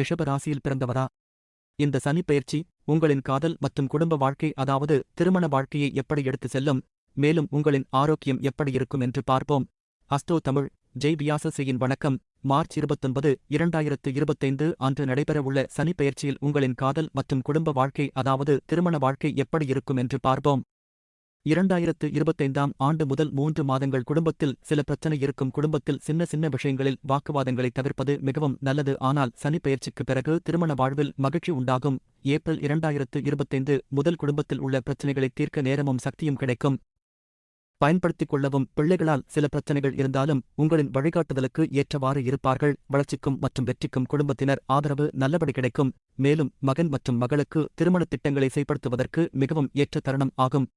ரிஷப ராசியில் பிறந்தவரா? இந்த சனி பயிற்சி உங்களின் காதல் மற்றும் குடும்ப வாழ்க்கை அதாவது திருமண வாழ்க்கையை எப்படி எடுத்து செல்லும் மேலும் உங்களின் ஆரோக்கியம் எப்படி இருக்கும் என்று பார்ப்போம். அஸ்டோ தமிழ் ஜெய் வியாசசியின் வணக்கம். மார்ச் இருபத்தொன்பது இரண்டாயிரத்து இருபத்தைந்து அன்று நடைபெறவுள்ள சனிப்பெயர்ச்சியில் உங்களின் காதல் மற்றும் குடும்ப வாழ்க்கை அதாவது திருமண வாழ்க்கை எப்படி இருக்கும் என்று பார்ப்போம். இரண்டாயிரத்து இருபத்தைந்தாம் ஆண்டு முதல் மூன்று மாதங்கள் குடும்பத்தில் சில பிரச்சனை இருக்கும் குடும்பத்தில் சின்ன சின்ன விஷயங்களில் வாக்குவாதங்களை தவிர்ப்பது மிகவும் நல்லது. ஆனால் சனிப்பெயர்ச்சிக்கு பிறகு திருமண வாழ்வில் மகிழ்ச்சி உண்டாகும். ஏப்ரல் இரண்டாயிரத்து இருபத்தைந்து முதல் குடும்பத்தில் உள்ள பிரச்சனைகளை தீர்க்க நேரமும் சக்தியும் கிடைக்கும். பயன்படுத்திக் கொள்ளவும் பிள்ளைகளால் சில பிரச்சனைகள் இருந்தாலும் உங்களின் வழிகாட்டுதலுக்கு ஏற்றவாறு இருப்பார்கள். வளர்ச்சிக்கும் மற்றும் வெற்றிக்கும் குடும்பத்தினர் ஆதரவு நல்லபடி கிடைக்கும். மேலும் மகன் மற்றும் மகளுக்கு திருமணத் திட்டங்களை செயல்படுத்துவதற்கு மிகவும் ஏற்ற தருணம் ஆகும்.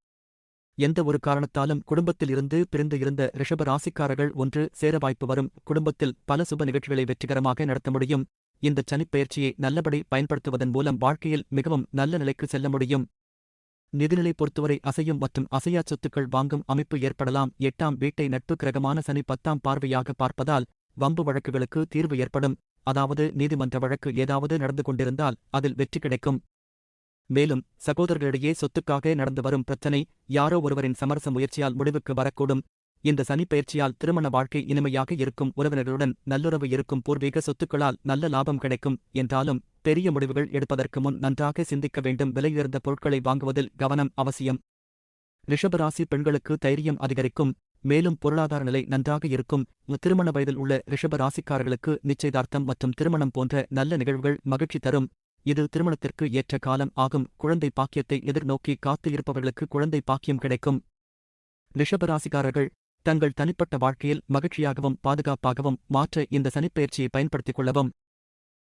எந்த ஒரு காரணத்தாலும் குடும்பத்தில் இருந்து பிரிந்து இருந்த ரிஷப ராசிக்காரர்கள் ஒன்று சேர வாய்ப்பு வரும். குடும்பத்தில் பல சுப நிகழ்ச்சிகளை வெற்றிகரமாக நடத்த முடியும். இந்த சனிப்பெயர்ச்சியை நல்லபடி பயன்படுத்துவதன் மூலம் வாழ்க்கையில் மிகவும் நல்ல நிலைக்கு செல்ல முடியும். நிதிநிலை பொறுத்தவரை அசையும் மற்றும் அசையா சொத்துக்கள் வாங்கும் அமைப்பு ஏற்படலாம். எட்டாம் வீட்டை நட்பு கிரகமான சனி பத்தாம் பார்வையாக பார்ப்பதால் வம்பு வழக்குகளுக்கு தீர்வு ஏற்படும். அதாவது நீதிமன்ற வழக்கு ஏதாவது நடந்து கொண்டிருந்தால் அதில் வெற்றி கிடைக்கும். மேலும் சகோதரர்களிடையே சொத்துக்காக நடந்து வரும் பிரச்சனை யாரோ ஒருவரின் சமரச முயற்சியால் முடிவுக்கு வரக்கூடும். இந்த சனிப்பெயர்ச்சியால் திருமண வாழ்க்கை இனிமையாக இருக்கும் உறவினர்களுடன் நல்லுறவு இருக்கும் பூர்வீக சொத்துக்களால் நல்ல லாபம் கிடைக்கும் என்றாலும் பெரிய முடிவுகள் எடுப்பதற்கு முன் நன்றாக சிந்திக்க வேண்டும். விலையுயர்ந்த பொருட்களை வாங்குவதில் கவனம் அவசியம். ரிஷபராசி பெண்களுக்கு தைரியம் அதிகரிக்கும். மேலும் பொருளாதார நிலை நன்றாக இருக்கும். திருமண வயதில் உள்ள ரிஷப ராசிக்காரர்களுக்கு நிச்சயதார்த்தம் மற்றும் திருமணம் போன்ற நல்ல நிகழ்வுகள் மகிழ்ச்சி தரும். இது திருமணத்திற்கு ஏற்ற காலம் ஆகும். குழந்தை பாக்கியத்தை எதிர்நோக்கி காத்து இருப்பவர்களுக்கு குழந்தை பாக்கியம் கிடைக்கும். ரிஷபராசிக்காரர்கள் தங்கள் தனிப்பட்ட வாழ்க்கையில் மகிழ்ச்சியாகவும் பாதுகாப்பாகவும் மாற்ற இந்த சனிப்பெயர்ச்சியை பயன்படுத்திக் கொள்ளவும்.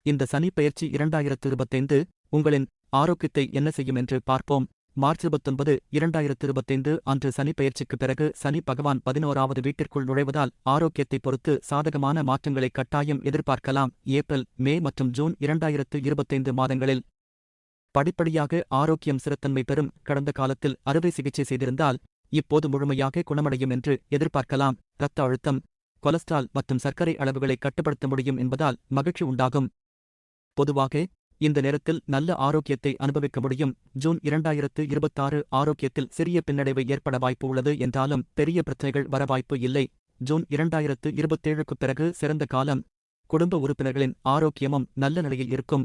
இந்த சனிப்பெயர்ச்சி இரண்டாயிரத்து இருபத்தைந்து உங்களின் ஆரோக்கியத்தை என்ன செய்யும் என்று பார்ப்போம். மார்ச் இருபத்தொன்பது இரண்டாயிரத்து இருபத்தைந்து அன்று சனி பெயர்ச்சிக்கு பிறகு சனி பகவான் பதினோராவது வீட்டிற்குள் நுழைவதால் ஆரோக்கியத்தை பொறுத்து சாதகமான மாற்றங்களை கட்டாயம் எதிர்பார்க்கலாம். ஏப்ரல் மே மற்றும் ஜூன் இரண்டாயிரத்து இருபத்தைந்து மாதங்களில் படிப்படியாக ஆரோக்கியம் சிறத்தன்மை பெறும். கடந்த காலத்தில் அறுவை சிகிச்சை செய்திருந்தால் இப்போது முழுமையாக குணமடையும் என்று எதிர்பார்க்கலாம். இரத்த அழுத்தம் கொலஸ்ட்ரால் மற்றும் சர்க்கரை அளவுகளை கட்டுப்படுத்த முடியும் என்பதால் மகிழ்ச்சி உண்டாகும். பொதுவாக இந்த நேரத்தில் நல்ல ஆரோக்கியத்தை அனுபவிக்க முடியும். ஜூன் இரண்டாயிரத்து இருபத்தாறு ஆரோக்கியத்தில் சிறிய பின்னடைவு ஏற்பட வாய்ப்பு உள்ளது என்றாலும் பெரிய பிரச்சனைகள் வர வாய்ப்பு இல்லை. ஜூன் இரண்டாயிரத்து இருபத்தேழுக்கு பிறகு சிறந்த காலம். குடும்ப உறுப்பினர்களின் ஆரோக்கியமும் நல்ல நிலையில் இருக்கும்.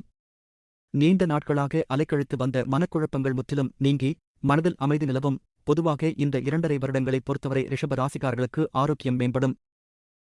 நீண்ட நாட்களாக அலைக்கழித்து வந்த மனக்குழப்பங்கள் முற்றிலும் நீங்கி மனதில் அமைதி நிலவும். பொதுவாக இந்த இரண்டரை வருடங்களை பொறுத்தவரை ரிஷப ராசிக்காரர்களுக்கு ஆரோக்கியம் மேம்படும்.